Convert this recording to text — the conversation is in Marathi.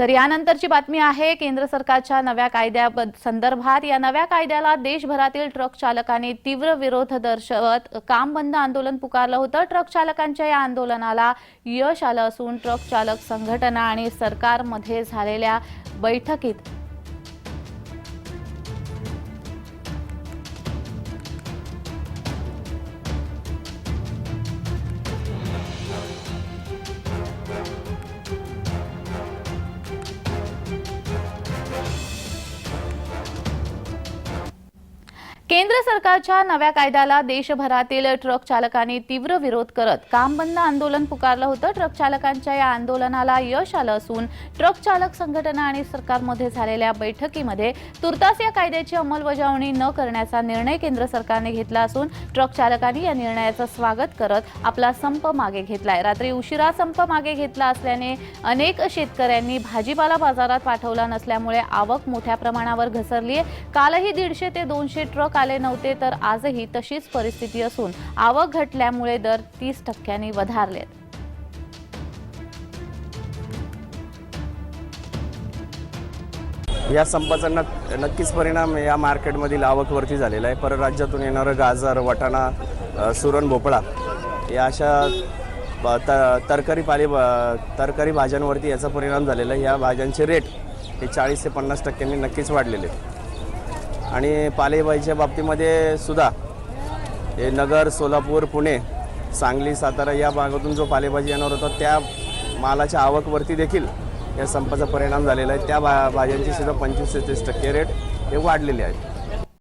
तर यानंतरची बातमी आहे केंद्र सरकारच्या नव्या कायद्या संदर्भात. या नव्या कायद्याला देशभरातील ट्रक चालकांनी तीव्र विरोध दर्शवत काम बंद आंदोलन पुकारलं होतं. ट्रक चालकांच्या या आंदोलनाला यश आलं असून ट्रक चालक संघटना आणि सरकारमध्ये झालेल्या बैठकीत केंद्र सरकारच्या नव्या कायद्याला देशभरातील ट्रक चालकांनी तीव्र विरोध करत काम बंद आंदोलन पुकारलं होतं. ट्रक चालकांच्या या आंदोलनाला यश आलं असून ट्रक चालक संघटना आणि सरकारमध्ये झालेल्या बैठकीमध्ये तुर्तास या कायद्याची अंमलबजावणी न करण्याचा निर्णय केंद्र सरकारने घेतला असून ट्रक चालकांनी या निर्णयाचं स्वागत करत आपला संप मागे घेतलाय. रात्री उशिरा संप मागे घेतला असल्याने अनेक शेतकऱ्यांनी भाजीपाला बाजारात पाठवला नसल्यामुळे आवक मोठ्या प्रमाणावर घसरली आहे कालही दीडशे ते दोनशे ट्रक आले नव्हते तर आजही तशीच परिस्थिती असून आवक घटल्यामुळे दर तीस टक्क्यांनी वधारलेत. या संपाचा नक नक्कीच परिणाम या मार्केटमधील आवकवरती झालेला आहे. परराज्यातून येणारं गाजर वाटाणा सुरण भोपळा या अशा त तरकारी पाले तरकारी भाज्यांवरती याचा परिणाम झालेला आहे. या भाज्यांचे रेट हे चाळीस ते पन्नास टक्क्यांनी नक्कीच वाढलेले आहेत. आणि पालेभाजीच्या बाबतीमध्ये सुद्धा हे नगर सोलापूर पुणे सांगली सातारा या भागातून जो पालेभाजी येणार होता त्या मालाच्या आवकवरती देखील या संपाचा परिणाम झालेला आहे. त्या भा भाज्यांचीसुद्धा पंचवीस ते तीस टक्के रेट हे वाढलेले आहेत